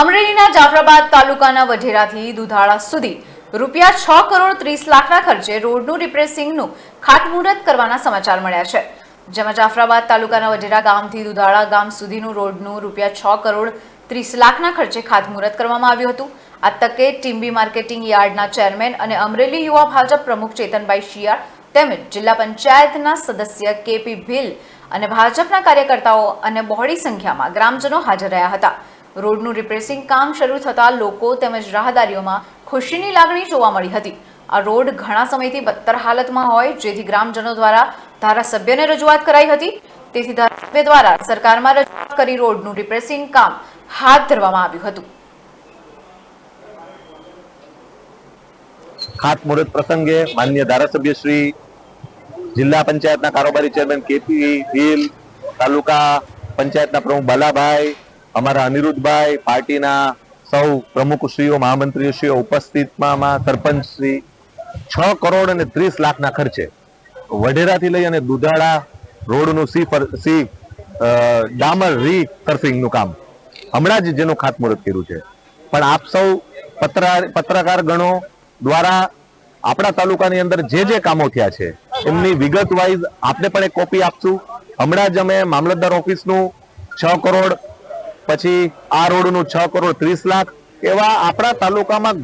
અમરેલીના જાફરાબાદ તાલુકાના વઢેરાથી દુધાળા સુધી રૂપિયા છ કરોડ ત્રીસ લાખના ખર્ચે રોડનું રિપ્રેસિંગનું ખાતમુહૂર્ત કરવાના સમાચાર મળ્યા છે. જેમાં જાફરાબાદ તાલુકાના વઢેરા ગામથી દુધાળા ગામ સુધીનું રોડનું રૂપિયા છ કરોડ ત્રીસ લાખના ખર્ચે ખાતમુહૂર્ત કરવામાં આવ્યું હતું. આ તકે ટીમ્બી માર્કેટિંગ યાર્ડના ચેરમેન અને અમરેલી યુવા ભાજપ પ્રમુખ ચેતનભાઈ શિયાળ તેમજ જિલ્લા પંચાયતના સદસ્ય કેપી ભીલ અને ભાજપના કાર્યકર્તાઓ અને બહોળી સંખ્યામાં ગ્રામજનો હાજર રહ્યા હતા. રોડનું રિપ્રેસિંગ કામ શરૂ થતાં લોકો તેમજ રાહદારીઓમાં ખુશીની લાગણી જોવા મળી હતી. આ રોડ ઘણા સમયથી બદતર હાલતમાં હોય, જેથી ગ્રામજનો દ્વારા ધારાસભ્યને રજૂઆત કરાઈ હતી. તેથી ધારાસભ્ય દ્વારા સરકારમાં રજૂઆત કરી રોડનું રિપ્રેસિંગ કામ હાથ ધરવામાં આવ્યું હતું. ખાતમુહૂર્ત પ્રસંગે માન્ય ધારાસભ્ય શ્રી જિલ્લા પંચાયતના કારોબારી ચેરમેન કેપી ભીલ, તાલુકા પંચાયતના પ્રમુખ બાલાભાઈ અમારા અનિરુદ્ધભાઈ પાર્ટીના સૌ પ્રમુખશ્રીઓ મહામંત્રીશ્રીઓ ઉપસ્થિતમાં સરપંચ શ્રી, છ કરોડ અને ત્રીસ લાખના ખર્ચે વઢેરાથી લઈ અને દુધાળા રોડનું સી પર, સી ડામર રીસર્ફિંગનું કામ. હમણાં જ જેનું ખાતમુહૂર્ત કર્યું છે. પણ આપ સૌ પત્રકાર પત્રકાર ગણો દ્વારા આપણા તાલુકાની અંદર જે જે કામો થયા છે, એમની વિગત વાઇઝ આપને પણ એક કોપી આપશું. હમણાં જ અમે મામલતદાર ઓફિસનું છ કરોડ પછી આ રોડનું છ કરોડ ત્રીસ લાખ એવા આપણા તાલુકામાં